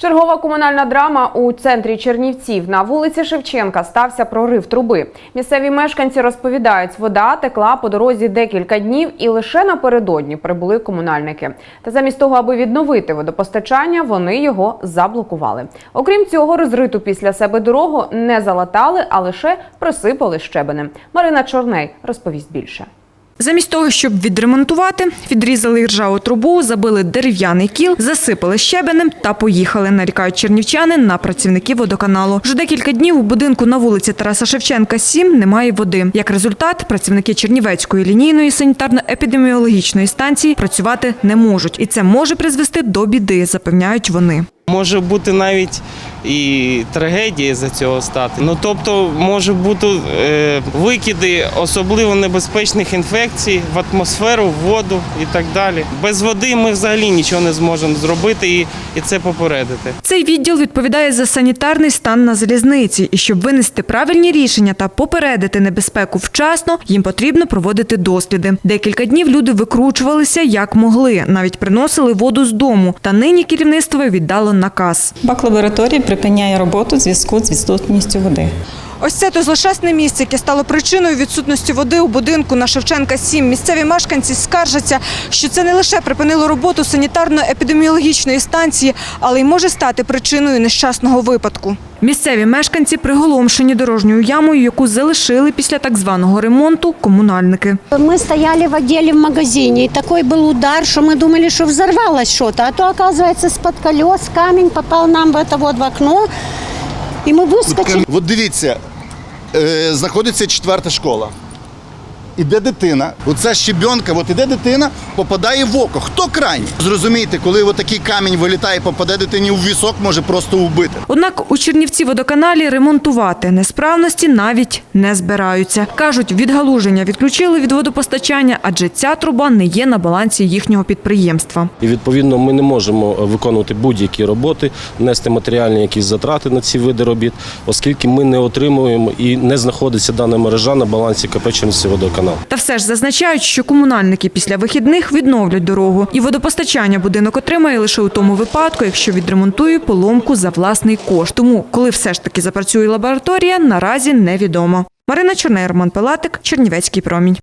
Чергова комунальна драма у центрі Чернівців на вулиці Шевченка стався прорив труби. Місцеві мешканці розповідають, вода текла по дорозі декілька днів, і лише напередодні прибули комунальники. Та замість того, аби відновити водопостачання, вони його заблокували. Окрім цього, розриту після себе дорогу не залатали, а лише присипали щебенем. Марина Чорней розповість більше. Замість того, щоб відремонтувати, відрізали ржаву трубу, забили дерев'яний кіл, засипали щебенем та поїхали, нарікають чернівчани на працівників водоканалу. Вже декілька днів у будинку на вулиці Тараса Шевченка, 7 немає води. Як результат, працівники Чернівецької лінійної санітарно-епідеміологічної станції працювати не можуть. І це може призвести до біди, запевняють вони. Може бути навіть і трагедія за цього стати. Ну тобто може бути е, викиди особливо небезпечних інфекцій в атмосферу, в воду і так далі. Без води ми взагалі нічого не зможемо зробити і, і це попередити. Цей відділ відповідає за санітарний стан на залізниці. І щоб винести правильні рішення та попередити небезпеку вчасно, їм потрібно проводити досліди. Декілька днів люди викручувалися як могли, навіть приносили воду з дому. Та нині керівництво віддало наказ. Бак-лабораторія припиняє роботу в зв'язку з відсутністю води. Ось це то злощасне місце, яке стало причиною відсутності води у будинку на Шевченка 7. Місцеві мешканці скаржаться, що це не лише припинило роботу санітарно-епідеміологічної станції, але й може стати причиною нещасного випадку. Місцеві мешканці приголомшені дорожньою ямою, яку залишили після так званого ремонту комунальники. Мы стояли в отделе в магазине, и такой был удар, что мы думали, что взорвалось что-то. А то, оказывается, с-под колес камень попал нам в это вот в окно, и мы выскочили. От дивіться, е, знаходиться четверта школа. Іде дитина, оця щебенка, от іде дитина, попадає в око. Хто крайній? Зрозумійте, коли отакий камінь вилітає, попаде дитині в вісок, може просто вбити. Однак у Чернівці водоканалі ремонтувати несправності навіть не збираються. Кажуть, відгалуження відключили від водопостачання, адже ця труба не є на балансі їхнього підприємства. І відповідно ми не можемо виконувати будь-які роботи, нести матеріальні якісь затрати на ці види робіт, оскільки ми не отримуємо і не знаходиться дана мережа на балансі КП Чернівці водоканал. Та все ж зазначають, що комунальники після вихідних відновлять дорогу. І водопостачання будинок отримає лише у тому випадку, якщо відремонтує поломку за власний кошт. Тому, коли все ж таки запрацює лабораторія, наразі невідомо. Марина Чорней, Роман Пилатик, Чернівецький промінь.